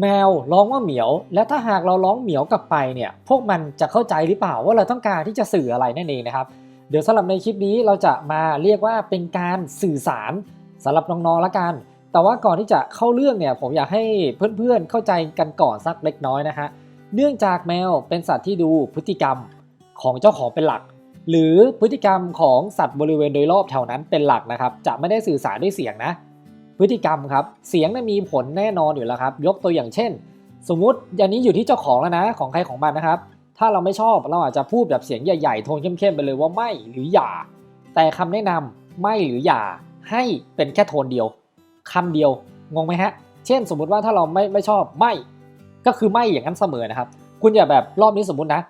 แมวร้องว่าเหมียว และถ้าหากเราร้องเหมียวกลับไปเนี่ยพวกมันจะเข้าใจหรือเปล่าว่าเราต้องการที่จะสื่ออะไรนั่นเองนะครับ เดี๋ยวสำหรับในคลิปนี้เราจะมาเรียกว่าเป็นการสื่อสารสำหรับน้องๆละกัน แต่ว่าก่อนที่จะเข้าเรื่องเนี่ยผมอยากให้เพื่อนๆเข้าใจกันก่อนสักเล็กน้อยนะฮะเนื่องจากแมวเป็นสัตว์ที่ดูพฤติกรรมของเจ้าของเป็นหลัก หรือพฤติกรรมของสัตว์บริเวณโดยรอบแถวนั้นเป็นหลักนะครับจะไม่ได้สื่อสารด้วยเสียงนะ พฤติกรรมครับ เสียงนะมีผลแน่นอนอยู่แล้วครับ ยกตัวอย่างเช่น สมมุติอย่างนี้อยู่ที่เจ้าของแล้วนะ ของใครของมันนะครับ ถ้าเราไม่ชอบเราอาจจะพูดแบบเสียงใหญ่ๆโทนเข้มๆไปเลยว่าไม่หรืออย่า แต่คำแนะนำไม่หรืออย่าให้เป็นแค่โทนเดียวคำเดียวงงไหมฮะ เช่น สมมุติว่าถ้าเราไม่ไม่ชอบไม่ ก็คือไม่อย่างนั้นเสมอนะครับ คุณอย่าแบบรอบนี้สมมุตินะ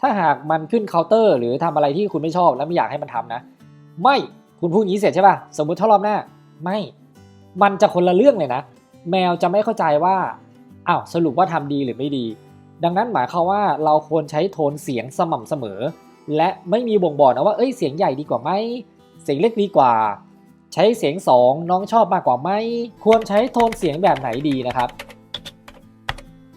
ถ้าหากมันขึ้นเคาน์เตอร์ หรือทำอะไรที่คุณไม่ชอบแล้วไม่อยากให้มันทำนะ ไม่คุณพูดอย่างนี้เสร็จใช่ป่ะสมมุติถ้ารอบหน้า ไม่ มันจะคนละเรื่องเลยนะ แมวจะไม่เข้าใจว่าอ้าวสรุปว่าทำดีหรือไม่ดี ดังนั้นหมายความว่าเราควรใช้โทนเสียงสม่ำเสมอ และไม่มีบ่งบอกนะว่าเอ้ยเสียงใหญ่ดีกว่าไหมเสียงเล็กดีกว่า ใช้เสียงสองน้องชอบมากกว่าไหมควรใช้โทนเสียงแบบไหนดีนะครับ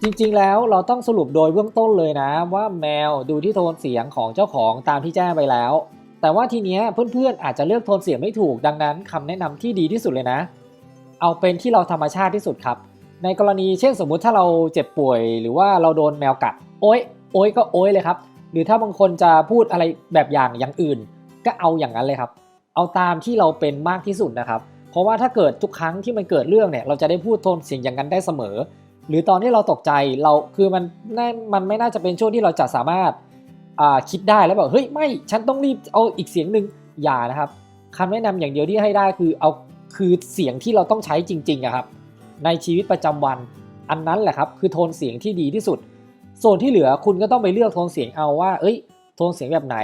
จริงๆ แล้วเราต้องสรุปโดยเบื้องต้นเลยนะ ว่าแมวดูที่โทนเสียงของเจ้าของตามที่แจ้งไปแล้ว แต่ว่าทีเนี้ยเพื่อนๆอาจจะเลือกโทนเสียงไม่ถูกดังนั้นคำแนะนำที่ดีที่สุดเลยนะ เอาเป็นที่เราธรรมชาติที่สุดครับ ในกรณีเช่นสมมุติถ้าเราเจ็บป่วย หรือว่าเราโดนแมวกัดโอ๊ยโอ๊ยก็โอ๊ยเลยครับ หรือถ้าบางคนจะพูดอะไรแบบอย่างอย่างอื่น ก็เอาอย่างนั้นเลยครับ เอาตามที่เราเป็นมากที่สุดนะครับ เพราะว่าถ้าเกิดทุกครั้งที่มันเกิดเรื่องเนี่ย เราจะได้พูดโทนเสียงอย่างนั้นได้เสมอ หรือตอนที่เราตกใจเราคือมันน่มันไม่น่าจะเป็นช่วงที่เราจะสามารถอ่าคิดได้แล้วแบบเฮ้ยไม่ฉันต้องรีบเอาอีกเสียงหนึ่งอย่านะครับคำแนะนำอย่างเดียวที่ให้ได้คือเอา คือเสียงที่เราต้องใช้จริงๆอะครับ ในชีวิตประจำวัน อันนั้นแหละครับคือโทนเสียงที่ดีที่สุด ส่วนที่เหลือคุณก็ต้องไปเลือกโทนเสียงเอาว่า เอ้ย โทนเสียงแบบไหน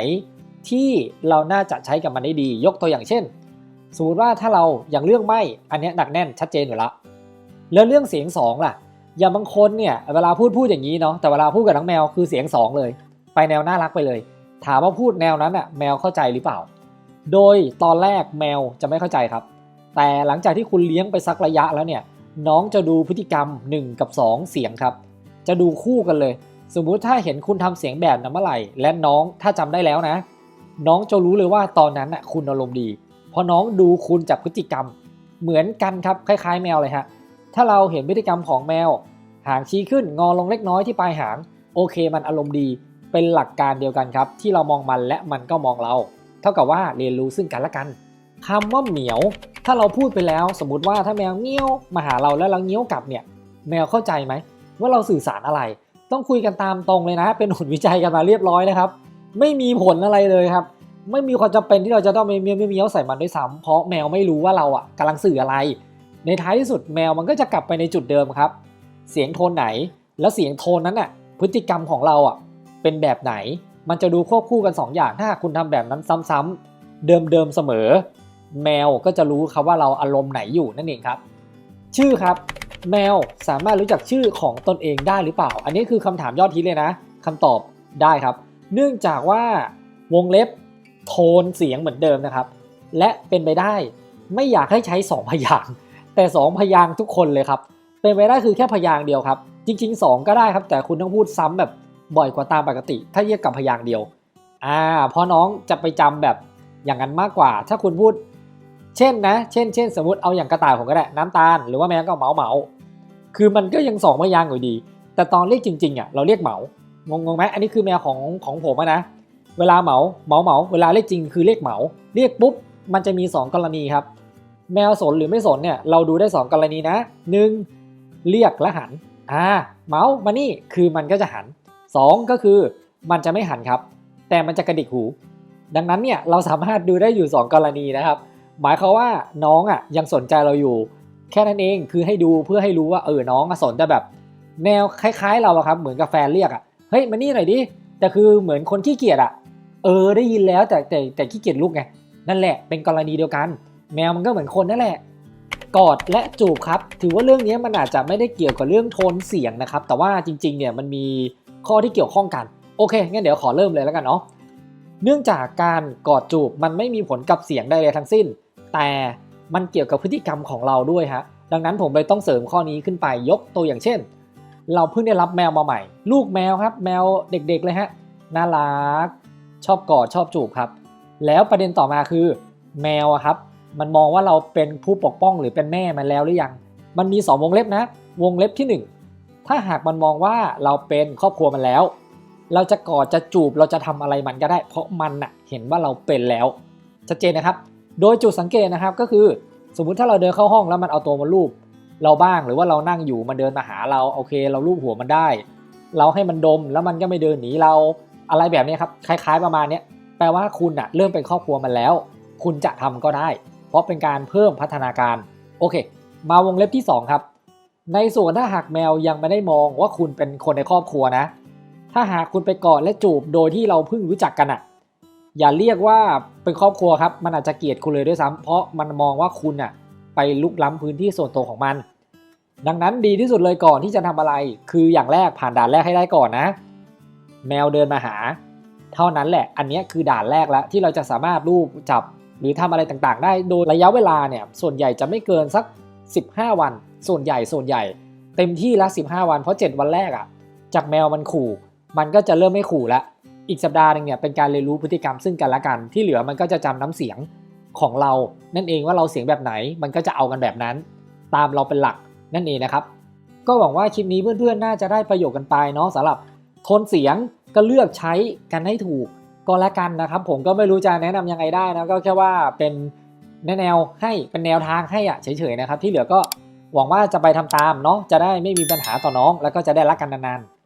ที่เราน่าจะใช้กับมันได้ดี ยกตัวอย่างเช่น สมมติว่าถ้าเราอย่างเรื่องไม่อันนี้หนักแน่นชัดเจนอยู่ล้วแล้วเรื่องเสียงสองล่ะ อย่างบางคนเนี่ยเวลาพูดพูดอย่างนี้เนาะแต่เวลาพูดกับน้องแมวคือเสียงสองเลย ไปแนวน่ารักไปเลย ถามว่าพูดแนวนั้นอะแมวเข้าใจหรือเปล่า โดยตอนแรกแมวจะไม่เข้าใจครับ แต่หลังจากที่คุณเลี้ยงไปสักระยะแล้วเนี่ย น้องจะดูพฤติกรรม 1 กับ 2 เสียงครับ จะดูคู่กันเลย สมมุติถ้าเห็นคุณทำเสียงแบบนั้นเมื่อไหร่ และน้องถ้าจำได้แล้วนะ น้องจะรู้เลยว่าตอนนั้นน่ะคุณอารมณ์ดี เพราะน้องดูคุณจากพฤติกรรม เหมือนกันครับคล้าย ๆ แมวเลยฮะถ้าเราเห็นพฤติกรรมของแมว หางชี้ขึ้นงอลงเล็กน้อยที่ปลายหาง โอเคมันอารมณ์ดีเป็นหลักการเดียวกันครับ ที่เรามองมันและมันก็มองเรา เท่ากับว่าเรียนรู้ซึ่งกันและกัน คำว่าเหมียว ถ้าเราพูดไปแล้วสมมติว่าถ้าแมวเงี้ยวมาหาเราแล้วเราเงี้ยวกลับเนี่ย แมวเข้าใจไหม ว่าเราสื่อสารอะไร ต้องคุยกันตามตรงเลยนะ เป็นผลวิจัยกันมาเรียบร้อยนะครับ ไม่มีผลอะไรเลยครับ ไม่มีความจำเป็นที่เราจะต้องเมียวเมียวใส่มันด้วยซ้ำเพราะแมวไม่รู้ว่าเราอะกำลังสื่ออะไร ในท้ายที่สุดแมวมันก็จะกลับไปในจุดเดิมครับ เสียงโทนไหน แล้วเสียงโทนนั้นอะพฤติกรรมของเราอะเป็นแบบไหน มันจะดูควบคู่กัน 2 อย่างถ้าคุณทำแบบนั้นซ้ำๆเดิมๆเสมอ แมวก็จะรู้ครับว่าเราอารมณ์ไหนอยู่นั่นเองครับ ชื่อครับแมวสามารถรู้จักชื่อของตนเองได้หรือเปล่า อันนี้คือคำถามยอดฮิตเลยนะคำตอบได้ครับ เนื่องจากว่าวงเล็บโทนเสียงเหมือนเดิมนะครับ และเป็นไปได้ไม่อยากให้ใช้ 2 พยางแต่ 2 พยางทุกคนเลยครับ เป็นไปได้คือแค่พยางเดียวครับ จริง ๆ 2 ก็ได้ครับ แต่คุณต้องพูดซ้ำแบบบ่อยกว่าตามปกติ ถ้าเทียบกับพยางเดียวอ่าเพราะน้องจะไปจำแบบอย่างนั้นมากกว่า ถ้าคุณพูด เช่นนะ เช่นเช่นสมมติเอาอย่างกระต่ายผมก็ได้ น้ำตาลหรือว่าแมวก็เหมาเหมาคือมันก็ยังสองพยางอยู่ดี แต่ตอนเรียกจริงๆอะเราเรียกเหมางงงไหมอันนี้คือแมวของของผมนะ เวลาเหมาเหมาเหมาเวลาเรียกจริงคือเรียกเหมา เรียกปุ๊บมันจะมี 2 กรณีครับ แมวสนหรือไม่สนเนี่ยเราดูได้ 2 กรณีนะ 1. เรียกและหันอ่าเมามานี่คือมันก็จะหัน 2 ก็คือมันจะไม่หันครับ แต่มันจะกระดิกหู ดังนั้นเนี่ยเราสามารถดูได้อยู่ 2 กรณีนะครับ หมายควาว่าน้องอะยังสนใจเราอยู่ แค่นั้นเองคือให้ดูเพื่อให้รู้ว่าเออน้องอสนแต่แบบ แนวคล้าย ๆ เราอะครับเหมือนกับแฟนเรียกอะเฮ้ยมานี่หน่อยดิแต่คือเหมือนคนขี้เกียจอะเออได้ยินแล้วแต่แต่แต่ขี้เกียจลุกไงนั่นแหละเป็นกรณีเดียวกัน แมวมันก็เหมือนคนนั่นแหละกอดและจูบครับ ถือว่าเรื่องนี้มันอาจจะไม่ได้เกี่ยวกับเรื่องโทนเสียงนะครับ แต่ว่าจริงๆเนี่ยมันมีข้อที่เกี่ยวข้องกัน โอเคงั้นเดี๋ยวขอเริ่มเลยแล้วกันเนาะเนื่องจากการกอดจูบมันไม่มีผลกับเสียงใดเลยทั้งสิ้น แต่มันเกี่ยวกับพฤติกรรมของเราด้วยฮะดังนั้นผมเลยต้องเสริมข้อนี้ขึ้นไปยกตัวอย่างเช่น เราเพิ่งได้รับแมวมาใหม่ ลูกแมวครับ แมวเด็กๆเลยฮะน่ารัก ชอบกอดชอบจูบครับ แล้วประเด็นต่อมาคือ แมวครับ มันมองว่าเราเป็นผู้ปกป้องหรือเป็นแม่มันแล้วหรือยัง มันมีสองวงเล็บนะ วงเล็บที่หนึ่งถ้าหากมันมองว่าเราเป็นครอบครัวมันแล้ว เราจะกอดจะจูบเราจะทำอะไรมันก็ได้ เพราะมันน่ะเห็นว่าเราเป็นแล้วชัดเจนนะครับ โดยจุดสังเกตนะครับก็คือสมมุติถ้าเราเดินเข้าห้องแล้วมันเอาตัวมาลูบเราบ้างหรือว่าเรานั่งอยู่มันเดินมาหาเราโอเค เราลูบหัวมันได้ เราให้มันดมแล้วมันก็ไม่เดินหนีเราอะไรแบบนี้ครับคล้าย ๆประมาณนี้แปลว่าคุณน่ะเริ่มเป็นครอบครัวมันแล้ว คุณจะทำก็ได้ เพราะเป็นการเพิ่มพัฒนาการโอเค มาวงเล็บที่ 2 ครับ ในส่วนถ้าหากแมวยังไม่ได้มองว่าคุณเป็นคนในครอบครัวนะ ถ้าหากคุณไปกอดและจูบโดยที่เราเพิ่งรู้จักกันอะ อย่าเรียกว่าเป็นครอบครัวครับ มันอาจจะเกลียดคุณเลยด้วยซ้ำเพราะมันมองว่าคุณอะไปลุกล้ำพื้นที่ส่วนตัวของมัน ดังนั้นดีที่สุดเลยก่อนที่จะทำอะไร คืออย่างแรกผ่านด่านแรกให้ได้ก่อนนะ แมวเดินมาหา เท่านั้นแหละ อันนี้คือด่านแรกแล้วที่เราจะสามารถรูปจับหรือทำอะไรต่างๆ ได้โดยระยะเวลาเนี่ยส่วนใหญ่จะไม่เกินสัก 15 วัน ส่วนใหญ่ส่วนใหญ่ เต็มที่ละ 15 วันเพราะ 7 วันแรกอะ่ะจากแมวมันขู่ มันก็จะเริ่มไม่ขู่ละ อีกสัปดาห์หนึงเนี่ยเป็นการเรียนรู้พฤติกรรมซึ่งกันและกัน ที่เหลือมันก็จะจำน้ำเสียงของเรา นั่นเองว่าเราเสียงแบบไหน มันก็จะเอากันแบบนั้น ตามเราเป็นหลักนั่นเองนะครับ ก็หวังว่าคลิปนี้เพื่อนๆน่าจะได้ประโยชน์กันไปเนาะสำหรับโทนเสียงก็เลือกใช้กันให้ถูกก็แล้วกันนะครับ ผมก็ไม่รู้จะแนะนำยังไงได้นะก็แค่ว่าเป็นแนวให้เป็นแนวทางให้อะเฉยๆนะครับ ที่เหลือก็หวังว่าจะไปทำตามเนาะจะได้ไม่มีปัญหาต่อน้อง แล้วก็จะได้รักกันนานๆ